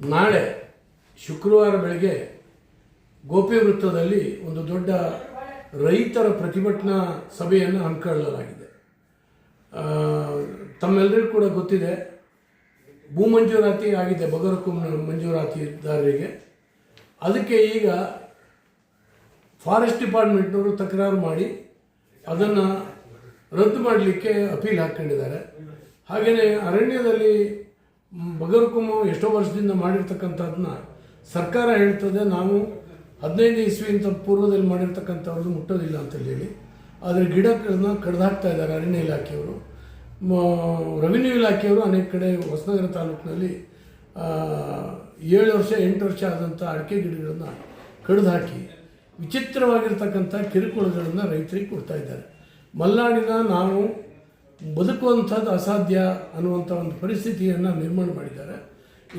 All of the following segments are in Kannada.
ನಾಳೆ ಶುಕ್ರವಾರ ಬೆಳಗ್ಗೆ ಗೋಪಿ ವೃತ್ತದಲ್ಲಿ ಒಂದು ದೊಡ್ಡ ರೈತರ ಪ್ರತಿಭಟನಾ ಸಭೆಯನ್ನು ಹಮ್ಮಿಕೊಳ್ಳಲಾಗಿದೆ. ತಮ್ಮೆಲ್ಲರಿಗೂ ಕೂಡ ಗೊತ್ತಿದೆ ಭೂ ಮಂಜೂರಾತಿ ಆಗಿದೆ ಬಗರಕು ಮಂಜೂರಾತಿದಾರರಿಗೆ. ಅದಕ್ಕೆ ಈಗ ಫಾರೆಸ್ಟ್ ಡಿಪಾರ್ಟ್ಮೆಂಟ್ನವರು ತಕರಾರು ಮಾಡಿ ಅದನ್ನು ರದ್ದು ಮಾಡಲಿಕ್ಕೆ ಅಪೀಲ್ ಹಾಕ್ಕೊಂಡಿದ್ದಾರೆ. ಹಾಗೆಯೇ ಅರಣ್ಯದಲ್ಲಿ ಮ್, ಬಗರ್ಕುಮ ಎಷ್ಟೋ ವರ್ಷದಿಂದ ಮಾಡಿರ್ತಕ್ಕಂಥದ್ದನ್ನ ಸರ್ಕಾರ ಹೇಳ್ತದೆ ನಾವು ಹದಿನೈದು ಇಸ್ವಿಯಿಂದ ಪೂರ್ವದಲ್ಲಿ ಮಾಡಿರ್ತಕ್ಕಂಥವ್ರದ್ದು ಮುಟ್ಟೋದಿಲ್ಲ ಅಂತ ಹೇಳಿ. ಆದರೆ ಗಿಡಗಳನ್ನ ಕಡ್ದಾಕ್ತಾ ಇದ್ದಾರೆ ಅರಣ್ಯ ಇಲಾಖೆಯವರು. ರೆವಿನ್ಯೂ ಇಲಾಖೆಯವರು ಅನೇಕ ಕಡೆ ಹೊಸನಗರ ತಾಲೂಕಿನಲ್ಲಿ ಏಳು ವರ್ಷ ಎಂಟು ವರ್ಷ ಆದಂಥ ಅಡಿಕೆ ಗಿಡಗಳನ್ನು ಕಡ್ದು ಹಾಕಿ ವಿಚಿತ್ರವಾಗಿರ್ತಕ್ಕಂಥ ಕಿರುಕುಳಗಳನ್ನು ರೈತರಿಗೆ ಕೊಡ್ತಾ ಇದ್ದಾರೆ. ಮಲೆನಾಡಿನ ನಾವು ಬದುಕುವಂಥದ್ದು ಅಸಾಧ್ಯ ಅನ್ನುವಂಥ ಒಂದು ಪರಿಸ್ಥಿತಿಯನ್ನು ನಿರ್ಮಾಣ ಮಾಡಿದ್ದಾರೆ.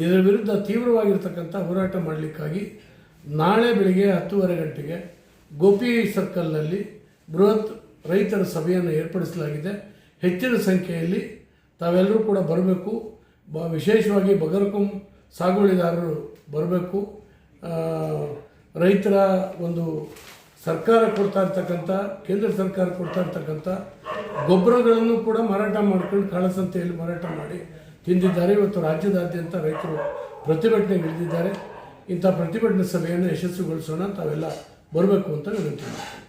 ಇದರ ವಿರುದ್ಧ ತೀವ್ರವಾಗಿರ್ತಕ್ಕಂಥ ಹೋರಾಟ ಮಾಡಲಿಕ್ಕಾಗಿ ನಾಳೆ ಬೆಳಿಗ್ಗೆ ಹತ್ತೂವರೆ ಗಂಟೆಗೆ ಗೋಪಿ ಸರ್ಕಲ್ನಲ್ಲಿ ಬೃಹತ್ ರೈತರ ಸಭೆಯನ್ನು ಏರ್ಪಡಿಸಲಾಗಿದೆ. ಹೆಚ್ಚಿನ ಸಂಖ್ಯೆಯಲ್ಲಿ ತಾವೆಲ್ಲರೂ ಕೂಡ ಬರಬೇಕು. ಬ, ವಿಶೇಷವಾಗಿ ಬಗರ್ಕುಂ ಸಾಗುವಳಿದಾರರು ಬರಬೇಕು. ರೈತರ ಒಂದು ಸರ್ಕಾರ ಕೊಡ್ತಾ ಇರ್ತಕ್ಕಂಥ, ಕೇಂದ್ರ ಸರ್ಕಾರ ಕೊಡ್ತಾ ಇರ್ತಕ್ಕಂಥ ಗೊಬ್ಬರಗಳನ್ನು ಕೂಡ ಮಾರಾಟ ಮಾಡ್ಕೊಂಡು ಕಾಳಸಂತೆಯಲ್ಲಿ ಮಾರಾಟ ಮಾಡಿ ತಿಂದಿದ್ದಾರೆ. ಇವತ್ತು ರಾಜ್ಯದಾದ್ಯಂತ ರೈತರು ಪ್ರತಿಭಟನೆ ಇಳಿದಿದ್ದಾರೆ ಇಂಥ ಪ್ರತಿಭಟನೆ ಸಭೆಯನ್ನು ಯಶಸ್ವಿಗೊಳಿಸೋಣ ತಾವೆಲ್ಲ ಬರಬೇಕು ಅಂತ ವಿನಂತಿ ಮಾಡ್ತೀನಿ.